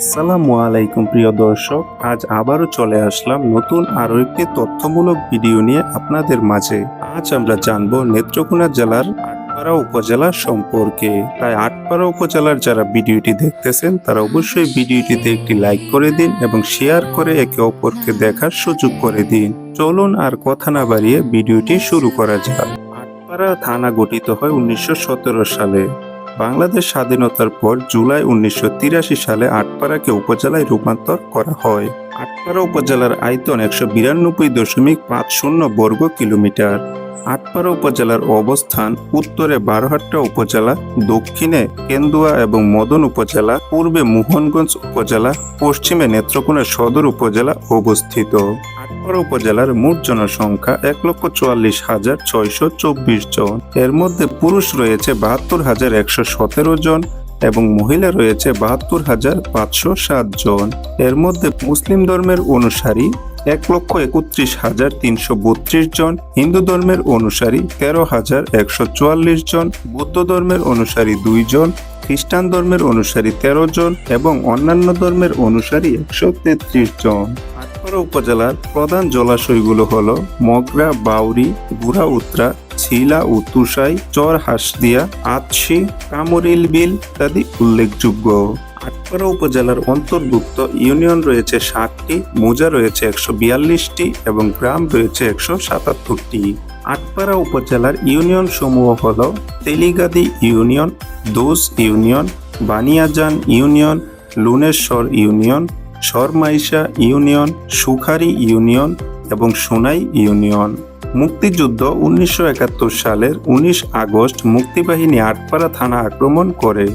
আসসালামু আলাইকুম, প্রিয় দর্শক। আজ আবারও চলে আসলাম নতুন আরও একটি তথ্যমূলক ভিডিও নিয়ে আপনাদের মাঝে। আজ আমরা জানব নেত্রকোনা জেলার আটপাড়া উপজেলা সম্পর্কে। তাই আটপাড়া উপজেলার যারা ভিডিওটি দেখতেছেন, তারা অবশ্যই ভিডিওটিতে একটি লাইক করে দিন এবং শেয়ার করে একে অপরকে দেখার সুযোগ করে দিন। চলুন আর কথা না বাড়িয়ে ভিডিওটি শুরু করা যাক। আটপাড়া থানা গঠিত হয় উনিশশো সতেরো সালে। বাংলাদেশ স্বাধীনতার পর জুলাই উনিশশো তিরাশি সালে আটপাড়াকে উপজেলায় রূপান্তর করা হয়। আটপাড়া উপজেলার আয়তন একশো বিরানব্বই দশমিক পাঁচ শূন্য বর্গ কিলোমিটার। আটপাড়া উপজেলার অবস্থান উত্তরে বারোহাট্টা উপজেলা, দক্ষিণে কেন্দুয়া এবং মদন উপজেলা, পূর্বে মোহনগঞ্জ উপজেলা, পশ্চিমে নেত্রকোনা সদর উপজেলা অবস্থিত। আটপাড়া উপজেলার মোট জনসংখ্যা এক লক্ষ চুয়াল্লিশ হাজার ছয়শো চব্বিশ জন। এর মধ্যে পুরুষ রয়েছে বাহাত্তর হাজার একশো সতেরো জন এবং মহিলা রয়েছে বাহাত্তর হাজার পাঁচশো সাত জন। এর মধ্যে মুসলিম ধর্মের অনুসারী এক লক্ষ একত্রিশ হাজার তিনশো বত্রিশ জন, হিন্দু ধর্মের অনুসারী তেরো হাজার একশো চুয়াল্লিশ জন, বৌদ্ধ ধর্মের অনুসারী দুই জন, খ্রিস্টান ধর্মের অনুসারী তেরো জন এবং অন্যান্য ধর্মের অনুসারী একশো তেত্রিশ জন। আটপাড়া উপজেলার প্রধান জলাশয়গুলো হলো মগরা, বাউরি বুড়া উত্রা ছিলা ও তুষাই চর হাসদিয়া আতশি কামরিল বিল ইত্যাদি উল্লেখযোগ্য। আটপাড়া উপজেলার অন্তর্ভুক্ত ইউনিয়ন রয়েছে ষাটটি মোজা রয়েছে একশো বিয়াল্লিশটি এবং গ্রাম রয়েছে একশো সাতাত্তরটি। আটপাড়া উপজেলার ইউনিয়ন সমূহ হল Teligati union, Dos union, Baniajan union, Luneshwar union Sarmaisha union, Sukhari union এবং সোনাই ইউনিয়ন। মুক্তিযুদ্ধ উনিশশো একাত্তর সালের উনিশ আগস্ট মুক্তিবাহিনী আটপাড়া থানা আক্রমণ করে।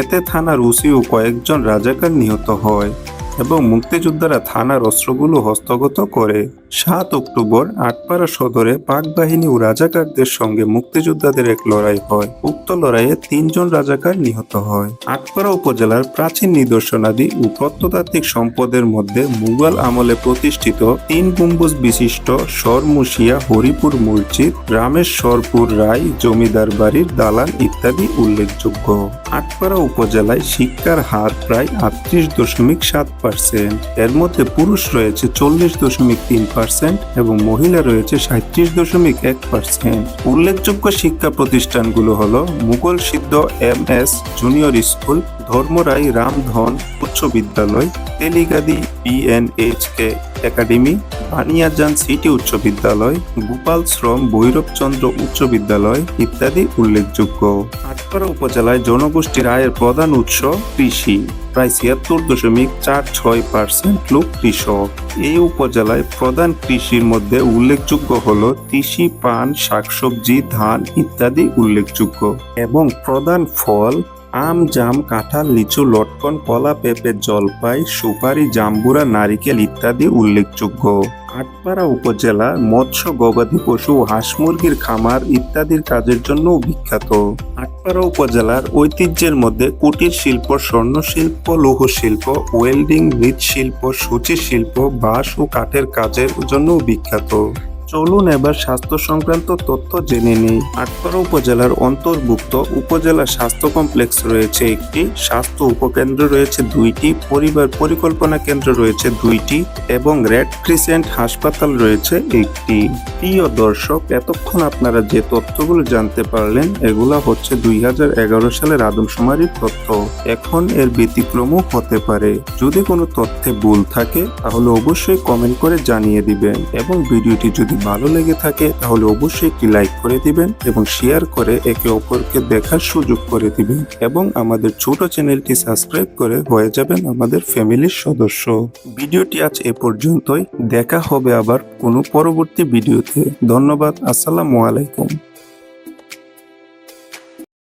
এতে থানার ওসি ও কয়েকজন রাজাকার নিহত হয় এবং মুক্তিযোদ্ধারা থানার অস্ত্রগুলো হস্তগত করে। সাত অক্টোবর আটপাড়া সদরে পাক বাহিনী ও রাজাকারদের সঙ্গে মুক্তিযোদ্ধাদের এক লড়াই হয়। উক্ত লড়াইয়ে তিনজন রাজাকার নিহত হয়। আটপাড়া উপজেলার প্রাচীন নিদর্শনাদি ও প্রত্নতাত্ত্বিক সম্পদের মধ্যে মুঘল আমলে প্রতিষ্ঠিত তিন গম্বুজ বিশিষ্ট সরমুশিয়া হরিপুর মসজিদ, রামেশ্বরপুর রায়, জমিদার বাড়ির দালান ইত্যাদি উল্লেখযোগ্য। আটপাড়া উপজেলায় শিক্ষার হার প্রায় আটত্রিশ দশমিক সাত পার্সেন্ট। এর মধ্যে পুরুষ রয়েছে চল্লিশ দশমিক তিন পার্সেন্ট। এবং মহিলা রয়েছে সাঁত্রিশ দশমিক এক পার্সেন্ট উল্লেখযোগ্য শিক্ষা প্রতিষ্ঠানগুলো হলো মুঘল সিদ্ধ M S junior school, Dharmarai Ramdhan উচ্চ বিদ্যালয়, Teligadi BNHK academy, Baniajan city উচ্চ বিদ্যালয়, গোপাল শ্রম ভৈরবচন্দ্র উচ্চ বিদ্যালয় ইত্যাদি উল্লেখযোগ্য। আটপাড়া উপজেলায় জনগোষ্ঠীর আয়ের প্রধান উৎস কৃষি। প্রায় ছিয়াত্তর দশমিক চার ছয় পার্সেন্ট লোক কৃষক। এই উপজেলায় প্রধান কৃষির মধ্যে উল্লেখযোগ্য হল কৃষি, পান, শাকসবজি, ধান ইত্যাদি উল্লেখযোগ্য এবং প্রধান ফল, আম, জাম, কাঁঠাল, লিচু, লটকন, কলা, পেঁপে, জলপাই, সুপারি, জাম্বুরা, নারিকেল ইত্যাদি উল্লেখযোগ্য। আটপাড়া উপজেলা মৎস্য, গবাদি পশু হাঁস মুরগির খামার ইত্যাদির কাজের জন্য বিখ্যাত। আটপাড়া উপজেলার ঐতিহ্যের মধ্যে কুটির শিল্প, স্বর্ণ শিল্প, লৌহ শিল্প, ওয়েল্ডিং, মৃৎশিল্প, সূচি শিল্প, বাঁশ ও কাঠের কাজের জন্য বিখ্যাত। চলুন এবার স্বাস্থ্য সংক্রান্ত তথ্য জেনে নেই। আটপাড়া উপজেলার অন্তর্ভুক্ত উপজেলা স্বাস্থ্য কমপ্লেক্স রয়েছে একটি। স্বাস্থ্য উপকেন্দ্র রয়েছে দুইটি, পরিবার পরিকল্পনা কেন্দ্র রয়েছে দুইটি এবং রেড ক্রিসেন্ট হাসপাতাল রয়েছে একটি। প্রিয় দর্শক, এতক্ষণ আপনারা যে তথ্যগুলো জানতে পারলেন, এগুলা হচ্ছে দুই হাজার এগারো সালের আদমশুমারির তথ্য। এখন এর ব্যতিক্রমও হতে পারে। যদি কোনো তথ্যে ভুল থাকে, তাহলে অবশ্যই কমেন্ট করে জানিয়ে দিবেন এবং ভিডিওটি যদি ভালো লেগে থাকে, তাহলে অবশ্যই একটি লাইক করে দিবেন এবং শেয়ার করে একে অপরকে দেখার সুযোগ করে দিবেন এবং আমাদের ছোট চ্যানেলটি সাবস্ক্রাইব করে হয়ে যাবেন আমাদের ফ্যামিলির সদস্য। ভিডিওটি আজ এ পর্যন্তই, দেখা হবে আবার কোনো পরবর্তী ভিডিওতে। ধন্যবাদ, আসসালামু আলাইকুম।